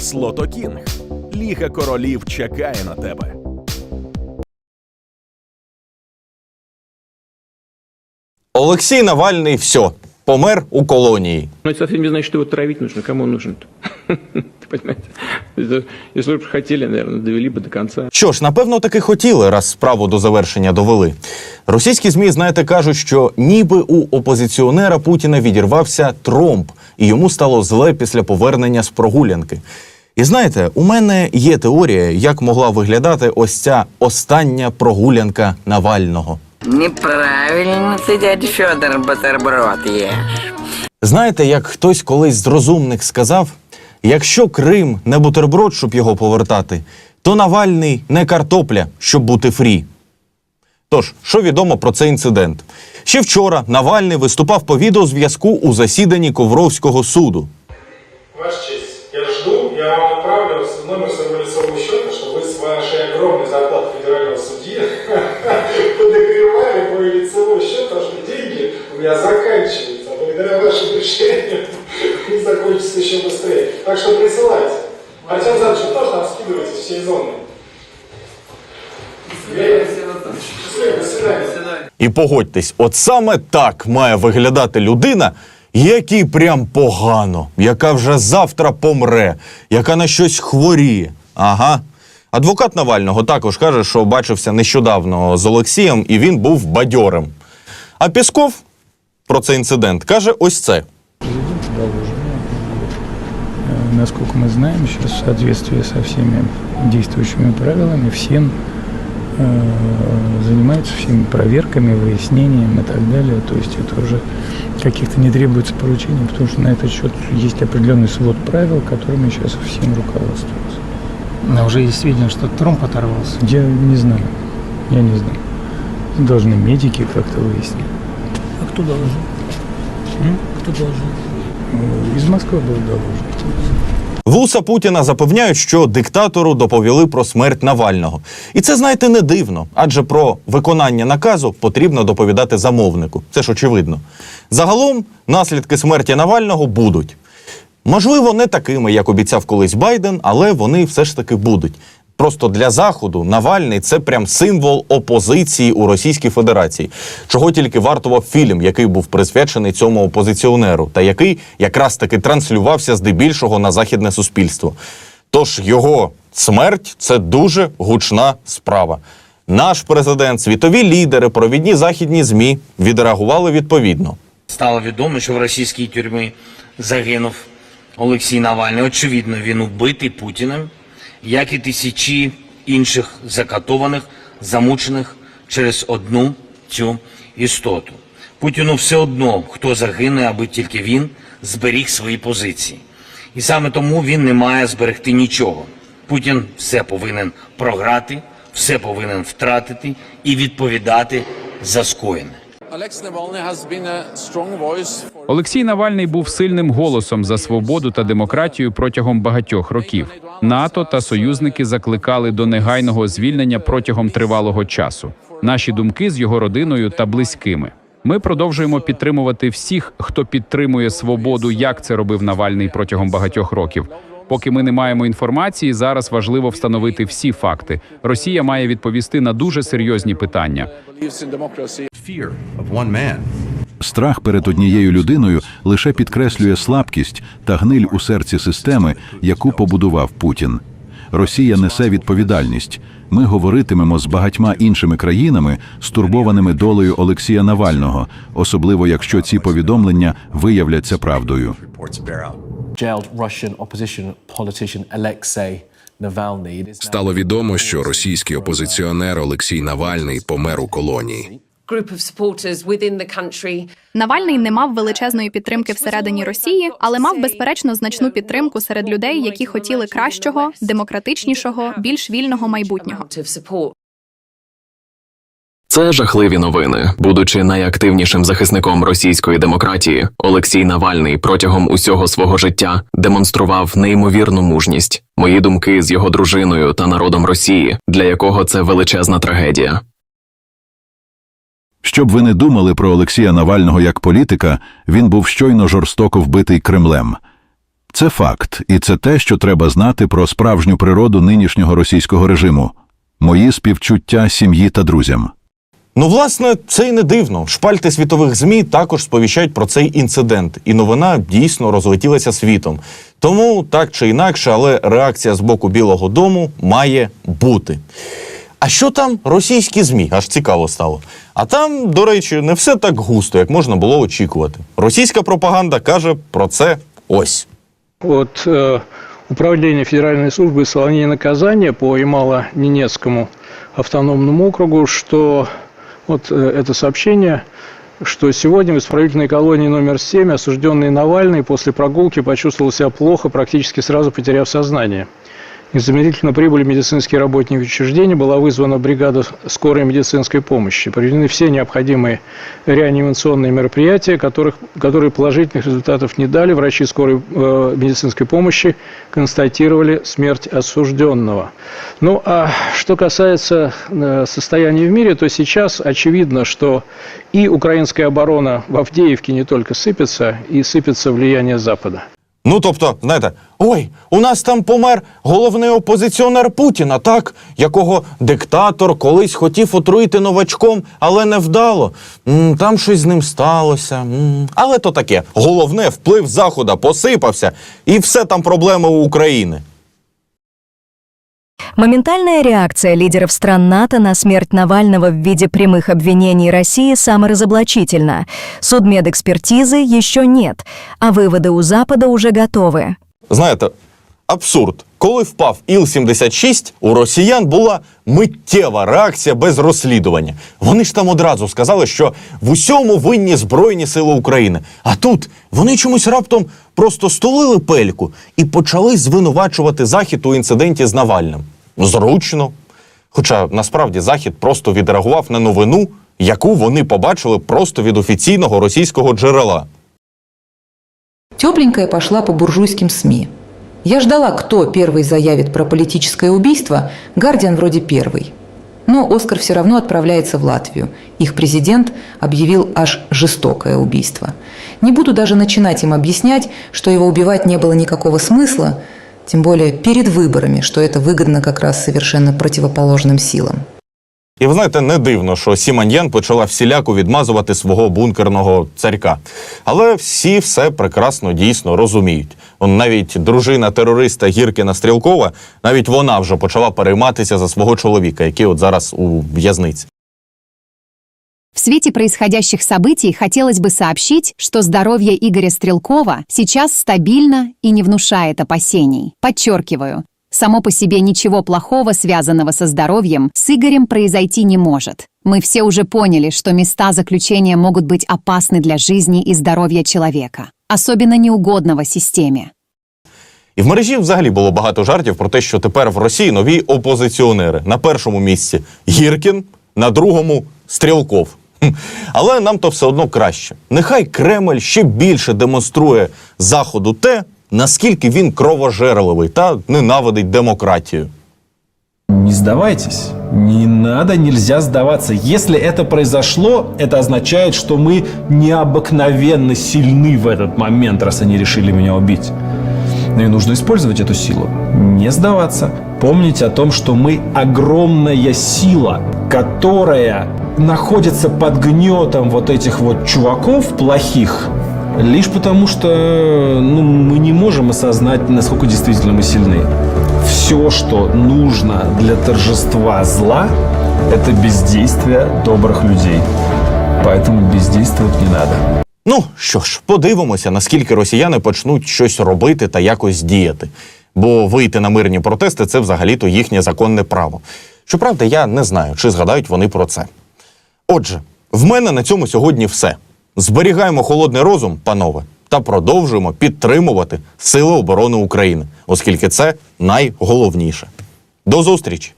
Слотокінг. Ліга королів чекає на тебе. Олексій Навальний все, помер у колонії. Но это совсем не значит, что его травить нужно. Кому он нужен-то? Понимаете? Это, Если бы хотели, наверное, довели бы до конца. Що ж, напевно, таки хотіли, раз справу до завершення довели. Російські змі, знаєте, кажуть, що ніби у опозиціонера Путіна відірвався тромб, і йому стало зле після повернення з прогулянки. І знаєте, у мене є теорія, як могла виглядати ось ця остання прогулянка Навального. Неправильно ты, дядя Федор, бутерброд ешь. Знаєте, як хтось колись з розумних сказав: якщо Крим не бутерброд, щоб його повертати, то Навальний не картопля, щоб бути фрі. Тож, що відомо про цей інцидент? Ще вчора Навальний виступав по відеозв'язку у засіданні Ковровського суду. номер своего лицевого счета, чтобы вы с вашей огромной зарплаты федерального судьи подогревали мой лицевой счет, потому что деньги у меня заканчиваются. А благодаря вашим решениям они закончатся еще быстрее. Так что присылайте. Артем Задович, вы тоже нам скидываете все зоны. Счастливо, до свидания. І погодьтесь, от саме так має виглядати людина, якій прям погано, яка вже завтра помре, яка на щось хворіє. Ага. Адвокат Навального також каже, що бачився нещодавно з Олексієм, і він був бадьорим. А Пісков про цей інцидент каже ось це. Президент доложено. Э, Насколько мы знаем, сейчас в соответствии со всеми действующими правилами, ФСИН э, занимается всеми проверками, выяснением и так далее. То есть это уже каких-то не требуется поручений, потому что на этот счет есть определенный свод правил, которыми сейчас ФСИН руководствуется. Но уже есть сведения, что тромб оторвался. Я не знаю. Я не знаю. Должны медики как-то выяснить. А кто должен? Кто должен? Из Москвы был доложен. Вуса Путіна запевняють, що диктатору доповіли про смерть Навального. І це, знаєте, не дивно, адже про виконання наказу потрібно доповідати замовнику. Це ж очевидно. Загалом наслідки смерті Навального будуть. Можливо, не такими, як обіцяв колись Байден, але вони все ж таки будуть. Просто для заходу Навальний це прям символ опозиції у Російській Федерації, чого тільки вартував фільм, який був присвячений цьому опозиціонеру, та який якраз таки транслювався здебільшого на західне суспільство. Тож його смерть це дуже гучна справа. Наш президент, світові лідери, провідні західні змі відреагували відповідно. Стало відомо, що в російській тюрмі загинув Олексій Навальний. Очевидно, він убитий Путіним, як і тисячі інших закатованих, замучених через одну цю істоту. Путіну все одно, хто загине, аби тільки він зберіг свої позиції. І саме тому він не має зберегти нічого. Путін все повинен програти, все повинен втратити і відповідати за скоєне. Олексій Навальний був сильним голосом за свободу та демократію протягом багатьох років. НАТО та союзники закликали до негайного звільнення протягом тривалого часу. Наші думки з його родиною та близькими. Ми продовжуємо підтримувати всіх, хто підтримує свободу, як це робив Навальний протягом багатьох років. Поки ми не маємо інформації, зараз важливо встановити всі факти. Росія має відповісти на дуже серйозні питання. Страх перед однією людиною лише підкреслює слабкість та гниль у серці системи, яку побудував Путін. Росія несе відповідальність. Ми говоритимемо з багатьма іншими країнами, стурбованими долею Олексія Навального, особливо якщо ці повідомлення виявляться правдою. Стало відомо, що російський опозиціонер Олексій Навальний помер у колонії. Навальний не мав величезної підтримки всередині Росії, але мав безперечно значну підтримку серед людей, які хотіли кращого, демократичнішого, більш вільного майбутнього. Це жахливі новини. Будучи найактивнішим захисником російської демократії, Олексій Навальний протягом усього свого життя демонстрував неймовірну мужність. Мої думки з його дружиною та народом Росії, для якого це величезна трагедія. Щоб ви не думали про Олексія Навального як політика, він був щойно жорстоко вбитий Кремлем. Це факт, і це те, що треба знати про справжню природу нинішнього російського режиму. Мої співчуття сім'ї та друзям. Ну, власне, це й не дивно. Шпальти світових змі також сповіщають про цей інцидент, і новина дійсно розлетілася світом. Тому так чи інакше, але реакція з боку Білого Дому має бути. А що там російські змі? Аж цікаво стало. А там, до речі, не все так густо, як можна було очікувати. Російська пропаганда каже про це ось. От э, Управления Федеральной службы исполнения наказания по Ямало-Ненецкому автономному округу, что вот э, это сообщение, что сегодня в исправительной колонии номер 7 осужденный Навальный после прогулки почувствовал себя плохо, практически сразу потеряв сознание. Незамедлительно прибыли медицинские работники учреждения, была вызвана бригада скорой медицинской помощи. Проведены все необходимые реанимационные мероприятия, которых, которые положительных результатов не дали. Врачи скорой э, медицинской помощи констатировали смерть осужденного. Ну а что касается э, состояния в мире, то сейчас очевидно, что и украинская оборона в Авдеевке не только сыпется, и сыпется влияние Запада. Ну, тобто, знаєте, ой, у нас там помер головний опозиціонер Путіна, так, якого диктатор колись хотів отруїти новачком, але не вдало. Там щось з ним сталося. Але то таке. Головне, вплив Захода посипався, і все там проблеми у України. Моментальная реакция лидеров стран НАТО на смерть Навального в виде прямых обвинений России саморазоблачительна. Судмедэкспертизы еще нет, а выводы у Запада уже готовы. Знаєте, абсурд. Коли впав Іл-76, у росіян була миттєва реакція без розслідування. Вони ж там одразу сказали, що в усьому винні Збройні Сили України. А тут вони чомусь раптом просто стулили пельку і почали звинувачувати Захід у інциденті з Навальним. Зручно. Хоча насправді Захід просто відреагував на новину, яку вони побачили просто від офіційного російського джерела. Тепленькая пошла по буржуйским СМИ. Я ждала, кто первый заявит про политическое убийство, Гардиан вроде первый. Но Оскар все равно отправляется в Латвию. Их президент объявил аж жестокое убийство. Не буду даже начинать им объяснять, что его убивать не было никакого смысла, тем более перед выборами, что это выгодно как раз совершенно противоположным силам. І ви знаєте, не дивно, що Сіманьян почала всіляко відмазувати свого бункерного царька. Але всі все прекрасно дійсно розуміють. Он навіть дружина терориста Гіркіна Стрілкова, навіть вона вже почала перейматися за свого чоловіка, який от зараз у в'язниці. В свете происходящих событий хотелось бы сообщить, что здоровье Игоря Стрелкова сейчас стабильно и не внушает опасений. Подчеркиваю, само по себе ничего плохого, связанного со здоровьем, с Игорем произойти не может. Мы все уже поняли, что места заключения могут быть опасны для жизни и здоровья человека, особенно неугодного системе. І в мережі взагалі було багато жартів про те, що тепер в Росії нові опозиціонери. На першому місці Гіркін, на другому Стрілков. Хм. Але нам то все одно краще. Нехай Кремль ще більше демонструє Заходу те, наскільки він кровожерливий та ненавидить демократію. Не сдавайтесь. Не надо, нельзя сдаваться. Если это произошло, это означает, что мы необыкновенно сильны в этот момент, раз они решили меня убить. Ну и нужно использовать эту силу. Не сдаваться. Помнить о том, что мы огромная сила, которая находится под гнетом вот этих вот чуваков плохих, лишь потому что ну, мы не можем осознать, насколько действительно мы сильны. Все, что нужно для торжества зла, это бездействие добрых людей. Поэтому бездействовать не надо. Ну що ж, подивимося, наскільки росіяни почнуть щось робити та якось діяти. Бо вийти на мирні протести це взагалі-то їхнє законне право. Щоправда, я не знаю, чи згадають вони про це. Отже, в мене на цьому сьогодні все. Зберігаємо холодний розум, панове, та продовжуємо підтримувати Сили оборони України, оскільки це найголовніше. До зустрічі!